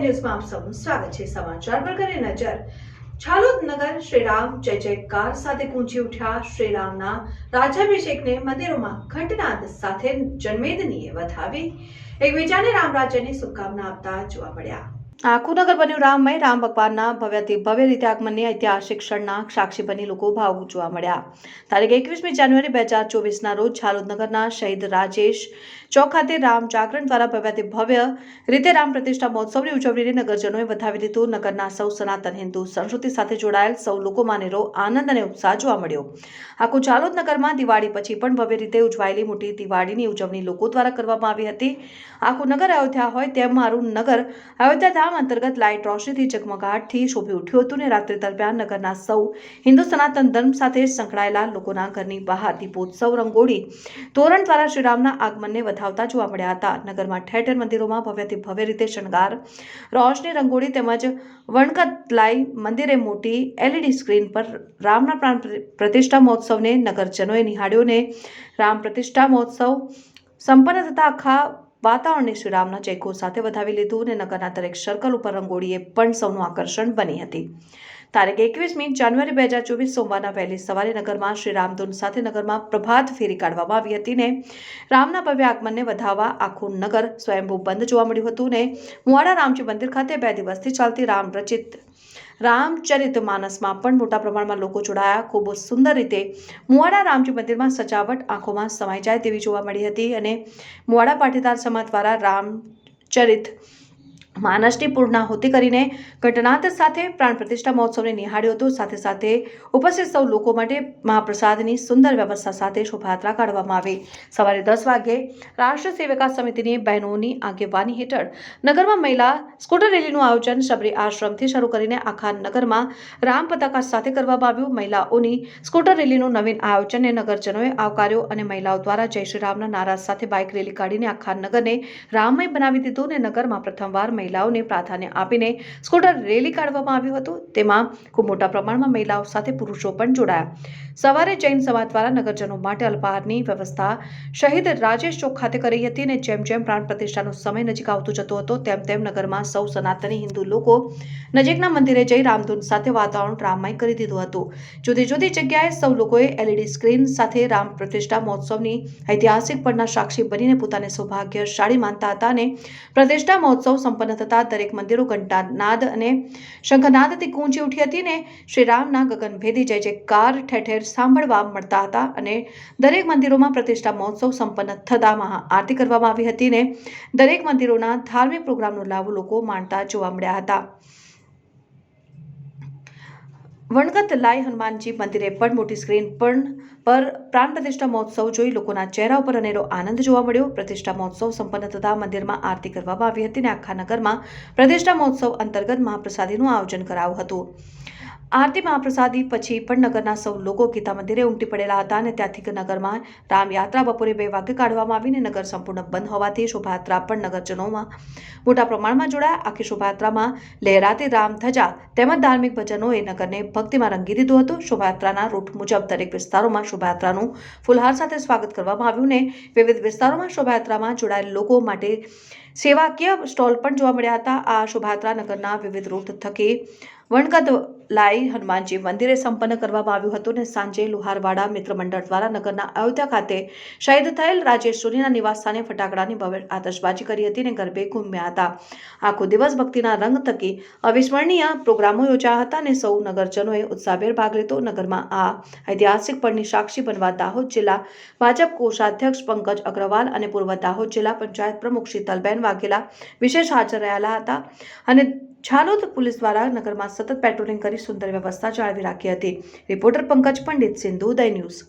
ન્યૂઝમાં આપ સૌનું સ્વાગત છે સમાચાર પર કરીએ નજર. છાલોદ નગર શ્રીરામ જય જયકાર સાથે ગુંજી ઉઠ્યા શ્રીરામના રાજ્યાભિષેકને મંદિરોમાં ઘંટનાદ સાથે જન્મેદનીએ વધાવી. એકબીજાને રામ રાજ્યની શુભકામના આપતા જોવા મળ્યા. આખું નગર બન્યું રામમય, રામ ભગવાનના ભવ્યથી ભવ્ય રીતે આગમનની ઐતિહાસિક ક્ષણના સાક્ષી બની લોકો ભાવ જોવા મળ્યા. તારીખ એકવીસમી જાન્યુઆરી બે હજાર ચોવીસના રોજ નગરના શહીદ રાજેશ ચોક ખાતે રામ જાગરણ દ્વારા ભવ્યથી ભવ્ય રીતે રામ પ્રતિષ્ઠા મહોત્સવની ઉજવણીને નગરજનોએ વધાવી લીધું નગરના સૌ સનાતન હિન્દુ સંસ્કૃતિ સાથે જોડાયેલ સૌ લોકોમાં અનેરો આનંદ અને ઉત્સાહ જોવા મળ્યો. આખું નગરમાં દિવાળી પછી પણ ભવ્ય રીતે ઉજવાયેલી મોટી દિવાળીની ઉજવણી લોકો દ્વારા કરવામાં આવી હતી. આખું નગર અયોધ્યા હોય તેમ મારું નગર અયોધ્યાધામ અંતર્ગત લાઇટ રોશનીથી ઝગમગાટથી શોભી ઉઠ્યું હતું ને રાત્રિ દરમિયાન નગરના સૌ હિન્દુ સનાતન ધર્મ સાથે સંકળાયેલા લોકોના ઘરની બહાર દીપોત્સવ રંગોળી તોરણ દ્વારા શ્રીરામના આગમનને વધાવતા જોવા મળ્યા હતા. નગરમાં ઠેર ઠેર મંદિરોમાં ભવ્યથી ભવ્ય રીતે શણગાર, રોશની રંગોળી તેમજ વણકત લાઈ મંદિરે મોટી એલઈડી સ્ક્રીન પર રામના પ્રાણ પ્રતિષ્ઠા મહોત્સવને નગરજનોએ નિહાળ્યો ને રામ પ્રતિષ્ઠા મહોત્સવ સંપન્ન થતા આખા વાતાવરણને શ્રીરામના ચેકો સાથે વધાવી લીધું અને નગરના દરેક સર્કલ ઉપર રંગોળીએ પણ સૌનું આકર્ષણ બની હતી. તારીખ એકવીસમી જાન્યુઆરી બે હજાર ચોવીસ સોમવારના વહેલી સવારે નગરમાં શ્રી રામધૂન સાથે નગરમાં પ્રભાત ફેરી કાઢવામાં આવી હતી ને રામના ભવ્ય આગમનને વધાવવા આખું નગર સ્વયંભૂ બંધ જોવા મળ્યું હતું ને મુવાડા રામજી મંદિર ખાતે બે દિવસથી ચાલતી રામ રચિત રામચરિત માનસમાં પણ મોટા પ્રમાણમાં લોકો જોડાયા. ખૂબ સુંદર રીતે મુવાડા રામજી મંદિરમાં સજાવટ આંખોમાં સમાઈ જાય તેવી જોવા મળી હતી અને મુવાડા પાટીદાર સમાજ દ્વારા રામચરિત માનસની પૂર્ણાહુતિ કરીને ઘટનાંત સાથે પ્રાણ પ્રતિષ્ઠા મહોત્સવને નિહાળ્યો હતો. સાથે સાથે ઉપસ્થિત સૌ લોકો માટે મહાપ્રસાદની સુંદર વ્યવસ્થા સાથે શોભાયાત્રા કાઢવામાં આવી. સવારે દસ વાગ્યે રાષ્ટ્ર સેવિકા સમિતિની બહેનોની આગેવાની હેઠળ નગરમાં મહિલા સ્કૂટર રેલીનું આયોજન શબરી આશ્રમથી શરૂ કરીને આખા નગરમાં રામ પતાકા સાથે કરવામાં આવ્યું. મહિલાઓની સ્કૂટર રેલીનું નવીન આયોજનને નગરજનોએ આવકાર્યો અને મહિલાઓ દ્વારા જય શ્રી રામના નારા સાથે બાઇક રેલી કાઢીને આખા નગરને રામમય બનાવી દીધું અને નગરમાં પ્રથમવાર મહિલાઓને પ્રાધાન્ય આપીને સ્કૂટર રેલી કાઢવામાં આવ્યું હતું. તેમાં ખૂબ મોટા પ્રમાણમાં મહિલાઓ સાથે પુરુષો પણ જોડાયા. સવારે જૈન સમાજ દ્વારા નગરજનો માટે અલ્પાહારની વ્યવસ્થા શહીદ રાજેશ ચોક ખાતે કરી હતી અને જેમ જેમ પ્રાણ પ્રતિષ્ઠાનો સમય નજીક આવતો જતો હતો, તેમ તેમ નગરમાં સૌ સનાતની હિન્દુ લોકો નજીકના મંદિરે જઈ રામધૂન સાથે વાતાવરણ રામમય કરી દીધું હતું. જુદી જુદી જગ્યાએ સૌ લોકોએ એલઈડી સ્ક્રીન સાથે રામ પ્રતિષ્ઠા મહોત્સવની ઐતિહાસિક પળના સાક્ષી બનીને પોતાને સૌભાગ્યશાળી માનતા હતા અને પ્રતિષ્ઠા મહોત્સવ સંપન્ન થતા દરેક મંદિરો ઘંટાનાદ અને શંખનાદથી ગૂંજી ઉઠી હતી ને શ્રી રામના ગગનભેદી જય જયકાર ઠેર ઠેર સાંભળવા મળતા હતા અને દરેક મંદિરોમાં પ્રતિષ્ઠા મહોત્સવ સંપન્ન થતા મહા આરતી કરવામાં આવી હતી ને દરેક મંદિરોના ધાર્મિક પ્રોગ્રામનો લાભ લોકો માણતા જોવા મળ્યા હતા. વણગત લાઈ હનુમાનજી મંદિરે પણ મોટી સ્ક્રીન પણ પર પ્રાણ પ્રતિષ્ઠા મહોત્સવ જોઈ લોકોના ચહેરા ઉપર અનેરો આનંદ જોવા મળ્યો. પ્રતિષ્ઠા મહોત્સવ સંપન્ન થતા મંદિરમાં આરતી કરવામાં આવી હતી અને આખા નગરમાં પ્રતિષ્ઠા મહોત્સવ અંતર્ગત મહાપ્રસાદીનું આયોજન કરાયું હતું. આરતી મહાપ્રસાદી પછી પણ નગરના સૌ લોકો ગીતા મંદિરે ઉમટી પડેલા હતા અને ત્યાંથી નગરમાં રામયાત્રા બપોરે બે વાગે કાઢવામાં આવીને નગર સંપૂર્ણ બંધ હોવાથી શોભાયાત્રા પણ નગરજનોમાં મોટા પ્રમાણમાં જોડાયા. આખી શોભાયાત્રામાં લહેરાતી રામ ધજા તેમજ ધાર્મિક ભજનોએ નગરને ભક્તિમાં રંગી દીધું હતું. શોભાયાત્રાના રૂટ મુજબ દરેક વિસ્તારોમાં શોભાયાત્રાનું ફુલહાર સાથે સ્વાગત કરવામાં આવ્યું ને વિવિધ વિસ્તારોમાં શોભાયાત્રામાં જોડાયેલ લોકો માટે સેવાકીય સ્ટોલ પણ જોવા મળ્યા હતા. આ શોભાયાત્રા નગરના વિવિધ રૂટ થકી વણકત લાઈ હનુમાનજી મંદિરે સંપન્ન કરવામાં આવ્યું હતું અને સાંજે લુહારવાડા મિત્ર મંડળ દ્વારા નગરના અયોધ્યા ખાતે શહીદ થયેલ રાજેશ સોનીના નિવાસસ્થાને ફટાકડાની ભવ્ય આતશબાજી કરી હતી અને ગરબે ઘૂમ્યા હતા. આખો દિવસ ભક્તિના રંગ થકી અવિસ્મરણીય પ્રોગ્રામો યોજાયા હતા અને સૌ નગરજનોએ ઉત્સાહભેર ભાગ લીધો. નગરમાં આ ઐતિહાસિક પળની સાક્ષી બનવા દાહોદ જિલ્લા ભાજપ કોષાધ્યક્ષ પંકજ અગ્રવાલ અને પૂર્વ દાહોદ જિલ્લા પંચાયત પ્રમુખ શીતલબેન વાઘેલા વિશેષ હાજર રહેલા હતા અને છાલોદ પોલીસ દ્વારા નગરમાં સતત પેટ્રોલિંગ કરી સુંદર વ્યવસ્થા જાળવી રાખી હતી. Reporter Pankaj Pandit Sindhu Uday news.